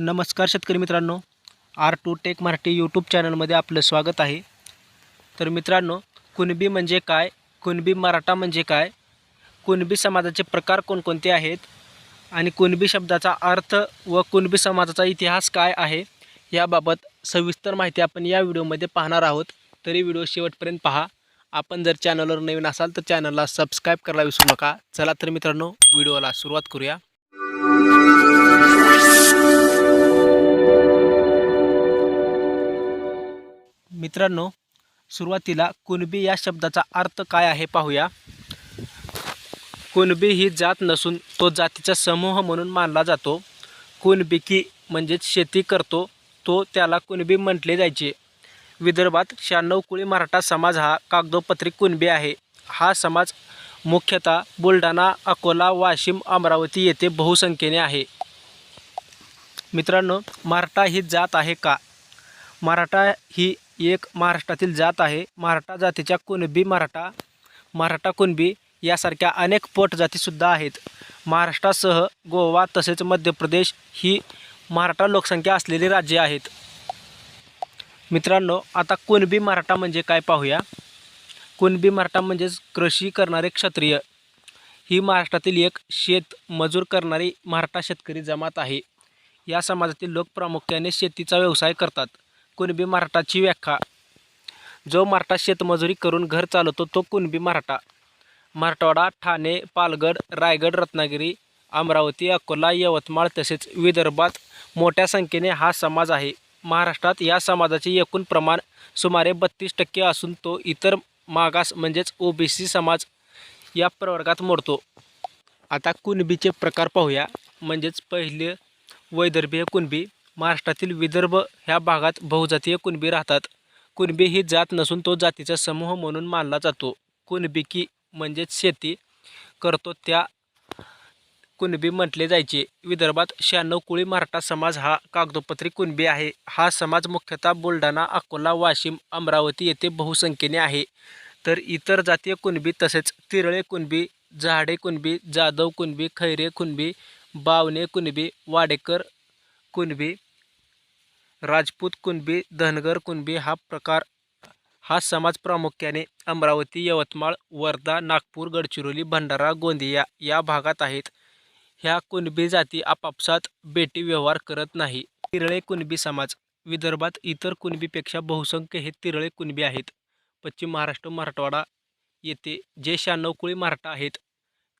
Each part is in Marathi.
नमस्कार शेतकरी मित्रांनो. R two tech Marathi YouTube चॅनलमध्ये आपलं स्वागत आहे. तर मित्रांनो कुणबी म्हणजे काय? कुणबी मराठा म्हणजे काय? कुणबी समाजाचे प्रकार कोणकोणते आहेत? आणि कुणबी शब्दाचा अर्थ व कुणबी समाजाचा इतिहास काय आहे? याबाबत सविस्तर माहिती आपण या व्हिडिओमध्ये पाहणार आहोत. तरी व्हिडिओ शेवटपर्यंत पहा. आपण जर चॅनलवर नवीन असाल तर चॅनलला सबस्क्राईब करायला विसरू नका. चला तर मित्रांनो व्हिडिओला सुरुवात करूया. मित्रांनो सुरुवातीला कुणबी या शब्दाचा अर्थ काय आहे पाहूया. कुणबी ही जात नसून तो जातीचा समूह म्हणून मानला जातो. कुणबिकी म्हणजेच शेती करतो तो त्याला कुणबी म्हटले जायचे. विदर्भात शहाण्णव कुळी मराठा समाज हा कागदोपत्री कुणबी आहे. हा समाज मुख्यतः बुलढाणा अकोला वाशिम अमरावती येथे बहुसंख्येने आहे. मित्रांनो मराठा ही जात आहे का? मराठा ही एक महाराष्ट्रातील जात आहे. मराठा जातीच्या कुणबी मराठा मराठा कुणबी यासारख्या अनेक पोटजातीसुद्धा आहेत. महाराष्ट्रासह गोवा तसेच मध्य प्रदेश ही मराठा लोकसंख्या असलेली राज्ये आहेत. मित्रांनो आता कुणबी मराठा म्हणजे काय पाहूया? कुणबी मराठा म्हणजेच कृषी करणारे क्षत्रिय. ही महाराष्ट्रातील एक शेत मजूर करणारी मराठा शेतकरी जमात आहे. या समाजातील लोक प्रामुख्याने शेतीचा व्यवसाय करतात. कुणबी मराठाची व्याख्या. जो मराठा शेतमजुरी करून घर चालवतो तो कुणबी मराठा. मराठवाडा ठाणे पालगड रायगड रत्नागिरी अमरावती अकोला यवतमाळ तसेच विदर्भात मोठ्या संख्येने हा समाज आहे. महाराष्ट्रात या समाजाचे एकूण प्रमाण सुमारे बत्तीस टक्के असून तो इतर मागास म्हणजेच ओबीसी समाज या प्रवर्गात मोडतो. आता कुणबीचे प्रकार पाहूया. म्हणजेच पहिले वैदर्भीय कुणबी महाराष्ट्रातील विदर्भ ह्या भागात बहुजातीय कुणबी राहतात. कुणबी ही जात नसून तो जातीचा समूह म्हणून मानला जातो. कुणबिकी म्हणजेच शेती करतो त्या कुणबी म्हटले जायचे. विदर्भात शहाण्णव कुळी मराठा समाज हा कागदोपत्री कुणबी आहे. हा समाज मुख्यतः बुलढाणा अकोला वाशिम अमरावती येथे बहुसंख्येने आहे. तर इतर जातीय कुणबी तसेच तिरळे कुणबी झाडे कुणबी जाधव कुणबी खैरे कुणबी बावणे कुणबी वाडेकर कुणबी राजपूत कुणबी धनगर कुणबी हा प्रकार हा समाज प्रामुख्याने अमरावती यवतमाळ वर्धा नागपूर गडचिरोली भंडारा गोंदिया या भागात आहेत. ह्या कुणबी जाती आपापसात बेटी व्यवहार करत नाही. तिरळे कुणबी समाज विदर्भात इतर कुणबीपेक्षा बहुसंख्य हे तिरळे कुणबी आहेत. पश्चिम महाराष्ट्र मराठवाडा येथे जे शहाण्णव कुळी मराठा आहेत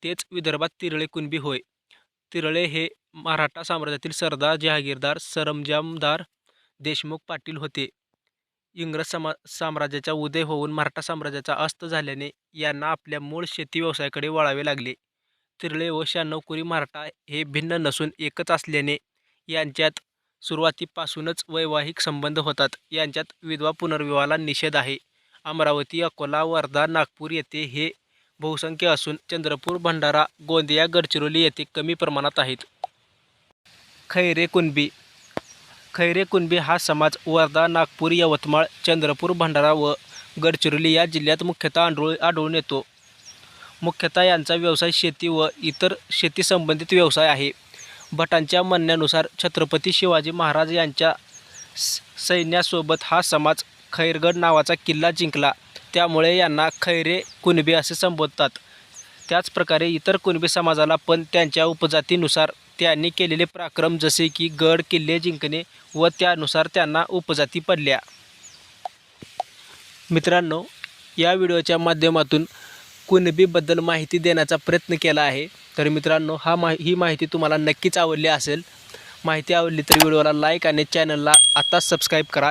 तेच विदर्भात तिरळे कुणबी होय. तिरळे हे मराठा साम्राज्यातील सरदार जहागीरदार सरंजामदार देशमुख पाटील होते. इंग्रज समा साम्राज्याचा उदय होऊन मराठा साम्राज्याचा अस्त झाल्याने यांना आपल्या मूळ शेती व्यवसायाकडे वळावे लागले. तिरळे व शहाण्णवकुरी मराठा हे भिन्न नसून एकच असल्याने यांच्यात सुरुवातीपासूनच वैवाहिक संबंध होतात. यांच्यात विधवा पुनर्विवाहाला निषेध आहे. अमरावती अकोला वर्धा नागपूर येथे हे बहुसंख्य असून चंद्रपूर भंडारा गोंदिया गडचिरोली येथे कमी प्रमाणात आहेत. खैरे कुणबी खैरे कुणबी हा समाज वर्धा नागपूर यवतमाळ चंद्रपूर भंडारा व गडचिरोली या जिल्ह्यात मुख्यतः आढळून आढळून येतो. मुख्यतः यांचा व्यवसाय शेती व इतर शेती संबंधित व्यवसाय आहे. भटांच्या म्हणण्यानुसार छत्रपती शिवाजी महाराज यांच्या स- सैन्यासोबत हा समाज खैरगड नावाचा किल्ला जिंकला. त्यामुळे यांना खैरे कुणबी असे संबोधतात. त्याचप्रकारे इतर कुणबी समाजाला पण त्यांच्या उपजातीनुसार त्यांनी केलेले पराक्रम जसे की गड किल्ले जिंकणे व त्यानुसार त्यांना उपजाती पडल्या. मित्रांनो या व्हिडिओच्या माध्यमातून कुणबीबद्दल माहिती देण्याचा प्रयत्न केला आहे. तर मित्रांनो हा मा ही माहिती तुम्हाला नक्कीच आवडली असेल. माहिती आवडली तर व्हिडिओला लाईक आणि चॅनलला आत्ताच सबस्क्राईब करा.